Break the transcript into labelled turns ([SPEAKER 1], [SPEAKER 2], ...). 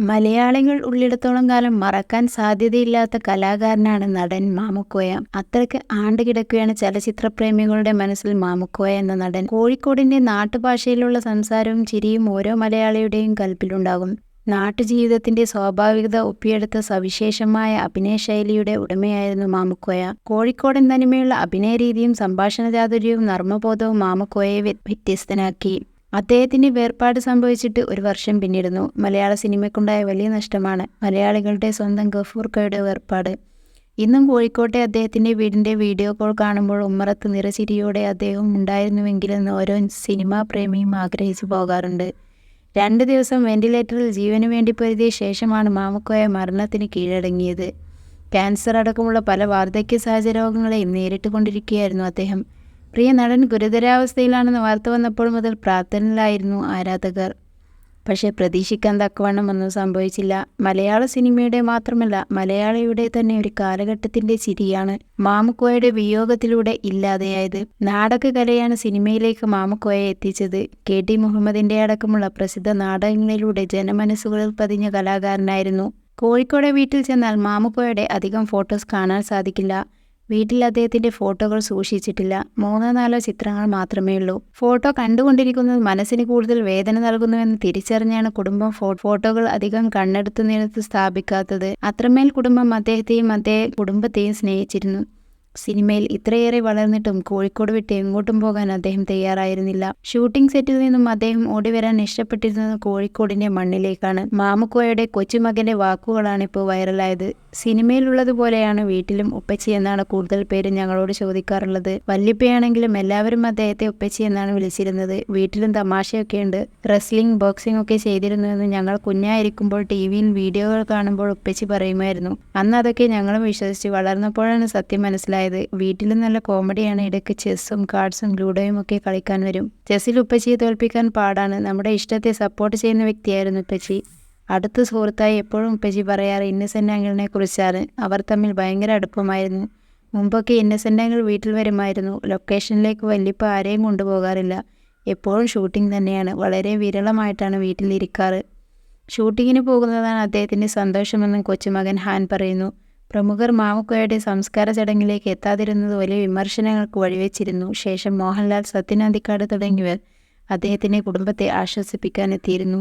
[SPEAKER 1] മലയാളികൾ ഉള്ളിടത്തോളം കാലം മറക്കാൻ സാധ്യതയില്ലാത്ത കലാകാരനാണ് നടൻ മാമുക്കോയ. അത്രയ്ക്ക് ആണ്ടുകിടക്കുകയാണ് ചലച്ചിത്ര പ്രേമികളുടെ മനസ്സിൽ മാമുക്കോയ എന്ന നടൻ. കോഴിക്കോടിന്റെ നാട്ടുഭാഷയിലുള്ള സംസാരവും ചിരിയും ഓരോ മലയാളിയുടെയും കൽപ്പിലുണ്ടാകും. നാട്ടുജീവിതത്തിന്റെ സ്വാഭാവികത ഒപ്പിയെടുത്ത സവിശേഷമായ അഭിനയ ശൈലിയുടെ ഉടമയായിരുന്നു മാമുക്കോയ. കോഴിക്കോടൻ തനിമയുള്ള അഭിനയ രീതിയും സംഭാഷണ ചാതുര്യവും നർമ്മബോധവും മാമുക്കോയെ വ്യത്യസ്തനാക്കി. അദ്ദേഹത്തിന്റെ വേർപാട് സംഭവിച്ചിട്ട് ഒരു വർഷം പിന്നിടുന്നു. മലയാള സിനിമയ്ക്കുണ്ടായ വലിയ നഷ്ടമാണ് മലയാളികളുടെ സ്വന്തം ഗഫൂർക്കയുടെ വേർപാട്. ഇന്നും കോഴിക്കോട്ടെ അദ്ദേഹത്തിന്റെ വീടിന്റെ വീഡിയോ കോൾ കാണുമ്പോൾ ഉമ്മറത്ത് നിറചിരിയോടെ അദ്ദേഹം ഉണ്ടായിരുന്നുവെങ്കിലെന്ന് ഓരോ സിനിമാ പ്രേമിയും ആഗ്രഹിച്ചു പോകാറുണ്ട്. രണ്ട് ദിവസം വെന്റിലേറ്ററിൽ ജീവന് വേണ്ടി പൊരുതിയ ശേഷമാണ് മാമുക്കോയ മരണത്തിന് കീഴടങ്ങിയത്. ക്യാൻസർ അടക്കമുള്ള പല വാർദ്ധക്യ സഹജ രോഗങ്ങളെയും നേരിട്ട് കൊണ്ടിരിക്കുകയായിരുന്നു അദ്ദേഹം. പ്രിയ നടൻ ഗുരുതരാവസ്ഥയിലാണെന്ന് വാർത്ത വന്നപ്പോൾ മുതൽ പ്രാർത്ഥനയിലായിരുന്നു ആരാധകർ. പക്ഷേ പ്രതീക്ഷിക്കാൻ തക്കവണ്ണം ഒന്നും സംഭവിച്ചില്ല. മലയാള സിനിമയുടെ മാത്രമല്ല മലയാളിയുടെ തന്നെ ഒരു കാലഘട്ടത്തിന്റെ ചിരിയാണ് മാമുക്കോയുടെ വിയോഗത്തിലൂടെ ഇല്ലാതെയായത്. നാടക കലയാണ് സിനിമയിലേക്ക് മാമുക്കോയെ എത്തിച്ചത്. കെ ടി മുഹമ്മദിന്റെ അടക്കമുള്ള പ്രസിദ്ധ നാടകങ്ങളിലൂടെ ജനമനസ്സുകളിൽ പതിഞ്ഞ കലാകാരനായിരുന്നു. കോഴിക്കോട് വീട്ടിൽ ചെന്നാൽ മാമുക്കോയുടെ അധികം ഫോട്ടോസ് കാണാൻ സാധിക്കില്ല. വീട്ടിൽ അദ്ദേഹത്തിന്റെ ഫോട്ടോകൾ സൂക്ഷിച്ചിട്ടില്ല. മൂന്നോ നാലോ ചിത്രങ്ങൾ മാത്രമേ ഉള്ളൂ. ഫോട്ടോ കണ്ടുകൊണ്ടിരിക്കുന്നത് മനസ്സിന് കൂടുതൽ വേദന നൽകുന്നുവെന്ന് തിരിച്ചറിഞ്ഞാണ് കുടുംബം ഫോട്ടോകൾ അധികം കണ്ണെടുത്ത് നിരത്ത് സ്ഥാപിക്കാത്തത്. അത്രമേൽ കുടുംബം അദ്ദേഹത്തെയും അദ്ദേഹം കുടുംബത്തെയും സ്നേഹിച്ചിരുന്നു. സിനിമയിൽ ഇത്രയേറെ വളർന്നിട്ടും കോഴിക്കോട് വിട്ട് എങ്ങോട്ടും പോകാൻ അദ്ദേഹം തയ്യാറായിരുന്നില്ല. ഷൂട്ടിംഗ് സെറ്റിൽ നിന്നും അദ്ദേഹം ഓടിവരാൻ ഇഷ്ടപ്പെട്ടിരുന്നത് കോഴിക്കോടിന്റെ മണ്ണിലേക്കാണ്. മാമുക്കോയുടെ കൊച്ചുമകന്റെ വാക്കുകളാണ് ഇപ്പോൾ വൈറലായത്. സിനിമയിലുള്ളതുപോലെയാണ് വീട്ടിലും ഉപ്പച്ചി എന്നാണ് കൂടുതൽ പേര് ഞങ്ങളോട് ചോദിക്കാറുള്ളത്. വല്യപ്പയാണെങ്കിലും എല്ലാവരും അദ്ദേഹത്തെ ഉപ്പച്ചി എന്നാണ് വിളിച്ചിരുന്നത്. വീട്ടിലും തമാശയൊക്കെ ഉണ്ട്. റെസ്ലിംഗ് ബോക്സിംഗ് ഒക്കെ ചെയ്തിരുന്നുവെന്ന് ഞങ്ങൾ കുഞ്ഞായിരിക്കുമ്പോൾ ടി വിയിൽ വീഡിയോകൾ കാണുമ്പോൾ ഉപ്പച്ചി പറയുമായിരുന്നു. അന്ന് അതൊക്കെ ഞങ്ങളും വിശ്വസിച്ച് വളർന്നപ്പോഴാണ് സത്യം മനസ്സിലായത്. വീട്ടിലും നല്ല കോമഡിയാണ്. ഇടയ്ക്ക് ചെസ്സും കാർഡ്സും ലൂഡോയും ഒക്കെ കളിക്കാൻ വരും. ചെസ്സിൽ ഉപ്പച്ചിയെ തോൽപ്പിക്കാൻ പാടാണ്. നമ്മുടെ ഇഷ്ടത്തെ സപ്പോർട്ട് ചെയ്യുന്ന വ്യക്തിയായിരുന്നു ഉപ്പച്ചി. അടുത്ത സുഹൃത്തായി എപ്പോഴും ഉപ്പച്ചി പറയാറ് ഇന്നസെന്റ് അങ്കിളിനെ കുറിച്ചാണ്. അവർ തമ്മിൽ ഭയങ്കര അടുപ്പമായിരുന്നു. മുമ്പൊക്കെ ഇന്നസെന്റ് അങ്കിൾ വീട്ടിൽ വരുമായിരുന്നു. ലൊക്കേഷനിലേക്ക് വല്യപ്പ ആരെയും കൊണ്ടുപോകാറില്ല. എപ്പോഴും ഷൂട്ടിംഗ് തന്നെയാണ്. വളരെ വിരളമായിട്ടാണ് വീട്ടിലിരിക്കാറ്. ഷൂട്ടിങ്ങിന് പോകുന്നതാണ് അദ്ദേഹത്തിന്റെ സന്തോഷമെന്ന് കൊച്ചുമകൻ ഹാൻ പറയുന്നു. പ്രമുഖർ മാമുക്കോയുടെ സംസ്കാര ചടങ്ങിലേക്ക് എത്താതിരുന്നത് വലിയ വിമർശനങ്ങൾക്ക് വഴിവെച്ചിരുന്നു. ശേഷം മോഹൻലാൽ സത്യനാന്തിക്കാട് തുടങ്ങിയവർ അദ്ദേഹത്തിന്റെ കുടുംബത്തെ ആശ്വസിപ്പിക്കാനെത്തിയിരുന്നു.